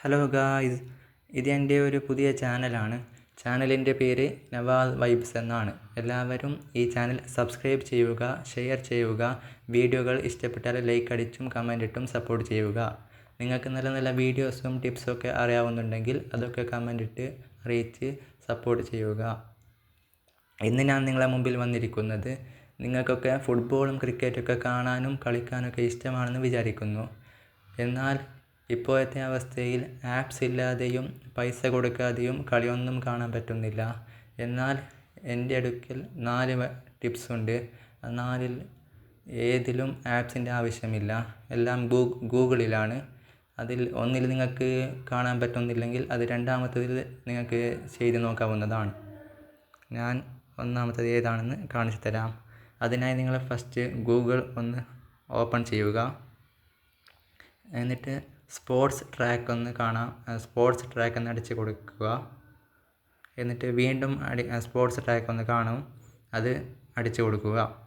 Hello guys ഇത് എന്റെ ഒരു പുതിയ ചാനലാണ്. ചാനലിന്റെ പേര് നവാൽ വൈബ്സ് എന്നാണ്. എല്ലാവരും ഈ ചാനൽ സബ്സ്ക്രൈബ് ചെയ്യുക ഷെയർ ചെയ്യുക വീഡിയോകൾ ഇഷ്ടപ്പെട്ടാൽ ലൈക്ക് അടിച്ചും കമന്റ് ഇട്ടും സപ്പോർട്ട് ചെയ്യുക. നിങ്ങൾക്ക് നല്ല നല്ല വീഡിയോസും ടിപ്സും ഒക്കെ അറിയാവുന്നുണ്ടെങ്കിൽ അതൊക്കെ കമന്റ് ഇട്ട് അറിയിച്ച് സപ്പോർട്ട് ചെയ്യുക. ഇന്ന് ഞാൻ നിങ്ങളെ മുമ്പിൽ വന്നിരിക്കുന്നത് നിങ്ങൾക്കൊക്കെ ഫുട്ബോളും ക്രിക്കറ്റൊക്കെ കാണാനും കളിക്കാനൊക്കെ ഇഷ്ടമാണെന്ന് വിചാരിക്കുന്നു. എന്നാൽ ഇപ്പോഴത്തെ അവസ്ഥയിൽ ആപ്സ് ഇല്ലാതെയും പൈസ കൊടുക്കാതെയും കളിയൊന്നും കാണാൻ പറ്റുന്നില്ല. എന്നാൽ എന്റെ അടുക്കൽ നാല് ടിപ്സ് ഉണ്ട്. ആ നാലിൽ ഏതിലും ആപ്സിന്റെ ആവശ്യമില്ല. എല്ലാം ഗൂഗിളിലാണ്. അതിൽ ഒന്നിൽ നിങ്ങൾക്ക് കാണാൻ പറ്റുന്നില്ലെങ്കിൽ അത് രണ്ടാമത്തതിൽ നിങ്ങൾക്ക് ചെയ്ത് നോക്കാവുന്നതാണ്. ഞാൻ ഒന്നാമത്തത് ഏതാണെന്ന് കാണിച്ചു തരാം. അതിനായി നിങ്ങൾ ഫസ്റ്റ് ഗൂഗിൾ ഒന്ന് ഓപ്പൺ ചെയ്യുക. എന്നിട്ട് സ്പോർട്സ് ട്രാക്ക് ഒന്ന് കാണാം. സ്പോർട്സ് ട്രാക്ക് എന്ന് അടിച്ച് കൊടുക്കുക. എന്നിട്ട് വീണ്ടും അടി സ്പോർട്സ് ട്രാക്ക് ഒന്ന് കാണും. അത് അടിച്ചു കൊടുക്കുക.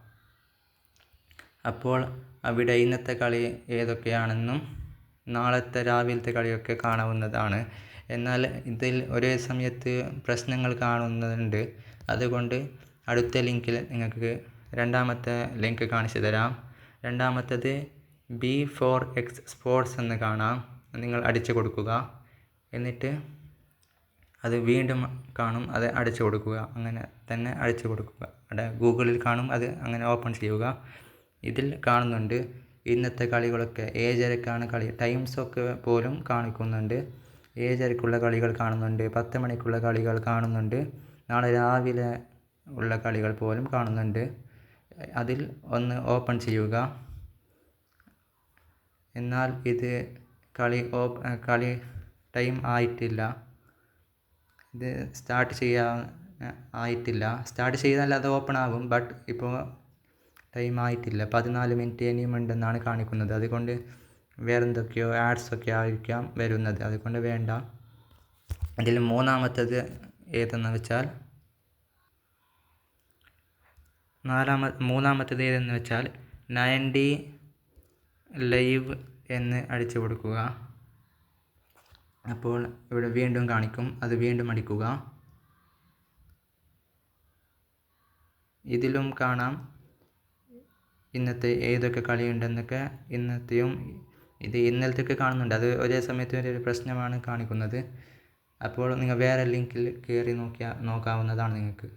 അപ്പോൾ അവിടെ ഇന്നത്തെ കളി ഏതൊക്കെയാണെന്നും നാളത്തെ രാവിലത്തെ കളിയൊക്കെ കാണാവുന്നതാണ്. എന്നാൽ ഇതിൽ ഒരേ സമയത്ത് പ്രശ്നങ്ങൾ കാണുന്നുണ്ട്. അതുകൊണ്ട് അടുത്ത ലിങ്കിൽ നിങ്ങൾക്ക് രണ്ടാമത്തെ ലിങ്ക് കാണിച്ചു തരാം. രണ്ടാമത്തത് ബി ഫോർ എക്സ് സ്പോർട്സ് എന്ന് കാണാം. നിങ്ങൾ അടിച്ചു കൊടുക്കുക. എന്നിട്ട് അത് വീണ്ടും കാണും അത് അടിച്ചു കൊടുക്കുക. അങ്ങനെ തന്നെ അടിച്ചു കൊടുക്കുക. അവിടെ ഗൂഗിളിൽ കാണും അത് അങ്ങനെ ഓപ്പൺ ചെയ്യുക. ഇതിൽ കാണുന്നുണ്ട് ഇന്നത്തെ കളികളൊക്കെ. ഏഴരക്കാണ് കളി. ടൈംസൊക്കെ പോലും കാണിക്കുന്നുണ്ട്. ഏഴരക്കുള്ള കളികൾ കാണുന്നുണ്ട്. പത്ത് മണിക്കുള്ള കളികൾ കാണുന്നുണ്ട്. നാളെ രാവിലെ ഉള്ള കളികൾ പോലും കാണുന്നുണ്ട്. അതിൽ ഒന്ന് ഓപ്പൺ ചെയ്യുക. എന്നാൽ ഇത് കളി കളി ടൈം ആയിട്ടില്ല. ഇത് സ്റ്റാർട്ട് ചെയ്യാൻ ആയിട്ടില്ല. സ്റ്റാർട്ട് ചെയ്താൽ അത് ഓപ്പൺ ആകും ബട്ട് ഇപ്പോൾ ടൈം ആയിട്ടില്ല. പതിനാല് മിനിറ്റ് ഇനിയും ഉണ്ടെന്നാണ് കാണിക്കുന്നത്. അതുകൊണ്ട് വേറെ എന്തൊക്കെയോ ആഡ്സൊക്കെ ആയിരിക്കാം വരുന്നത്. അതുകൊണ്ട് വേണ്ട. അതിൽ മൂന്നാമത്തത് ഏതെന്ന് വെച്ചാൽ നാലാമ മൂന്നാമത്തത് ഏതെന്ന് വെച്ചാൽ നയന്റി ലൈവ് എന്ന് അടിച്ചു കൊടുക്കുക. അപ്പോൾ ഇവിടെ വീണ്ടും കാണിക്കും. അത് വീണ്ടും അടിക്കുക. ഇതിലും കാണാം. ഇന്നത്തെ ഏതൊക്കെ കളിയുണ്ടെന്നൊക്കെ ഇന്നത്തെയും ഇത് ഇന്നലത്തെയൊക്കെ കാണുന്നുണ്ട്. അത് ഒരേ സമയത്ത് ഒരു പ്രശ്നമാണ് കാണിക്കുന്നത്. അപ്പോൾ നിങ്ങൾ വേറെ ലിങ്കിൽ കയറി നോക്കിയാൽ നോക്കാവുന്നതാണ് നിങ്ങൾക്ക്.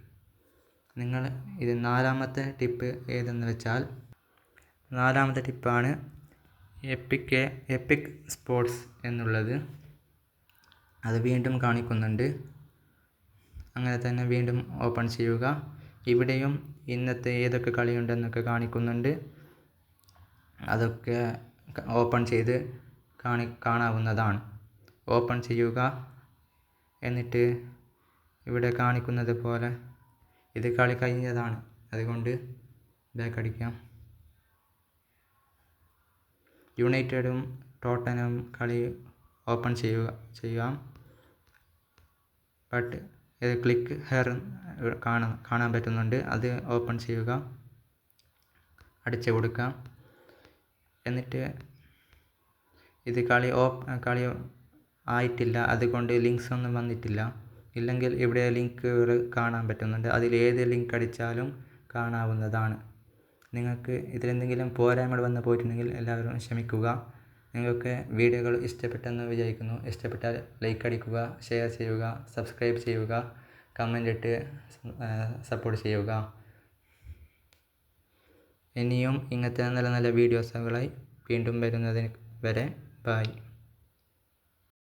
നിങ്ങൾ ഇത് നാലാമത്തെ ടിപ്പ് ഏതെന്ന് വെച്ചാൽ നാലാമത്തെ ടിപ്പാണ് എപ്പിക് എപ്പിക് സ്പോർട്സ് എന്നുള്ളത് അത് വീണ്ടും കാണിക്കുന്നുണ്ട്. അങ്ങനെ തന്നെ വീണ്ടും ഓപ്പൺ ചെയ്യുക. ഇവിടെയും ഇന്നത്തെ ഏതൊക്കെ കളിയുണ്ടെന്നൊക്കെ കാണിക്കുന്നുണ്ട്. അതൊക്കെ ഓപ്പൺ ചെയ്ത് കാണി കാണാവുന്നതാണ്. ഓപ്പൺ ചെയ്യുക. എന്നിട്ട് ഇവിടെ കാണിക്കുന്നത് പോലെ ഇത് കളി കഴിഞ്ഞതാണ്. അതുകൊണ്ട് ബാക്ക് അടിക്കാം യുണൈറ്റഡും ടോട്ടനും കളി ഓപ്പൺ ചെയ്യുക ചെയ്യാം. ബട്ട് ഇത് ക്ലിക്ക് ഹെയർ കാണാം കാണാൻ പറ്റുന്നുണ്ട്. അത് ഓപ്പൺ ചെയ്യുക. അടിച്ചു കൊടുക്കാം എന്നിട്ട് ഇത് കളി ഓപ്പ് കളി ആയിട്ടില്ല. അതുകൊണ്ട് ലിങ്ക്സ് ഒന്നും വന്നിട്ടില്ല. ഇല്ലെങ്കിൽ ഇവിടെ ലിങ്കുകൾ കാണാൻ പറ്റുന്നുണ്ട്. അതിൽ ഏത് ലിങ്ക് അടിച്ചാലും കാണാവുന്നതാണ്. നിങ്ങൾക്ക് ഇതിലെന്തെങ്കിലും പോരായ്മകൾ വന്നു പോയിട്ടുണ്ടെങ്കിൽ എല്ലാവരും ക്ഷമിക്കുക. നിങ്ങൾക്ക് വീഡിയോകൾ ഇഷ്ടപ്പെട്ടെന്ന് വിചാരിക്കുന്നു. ഇഷ്ടപ്പെട്ടാൽ ലൈക്ക് അടിക്കുക ഷെയർ ചെയ്യുക സബ്സ്ക്രൈബ് ചെയ്യുക കമന്റ് ഇട്ട് സപ്പോർട്ട് ചെയ്യുക. ഇനിയും ഇങ്ങനത്തെ നല്ല നല്ല വീഡിയോസുകളായി വീണ്ടും വരുന്നതിന് വരെ ബായ്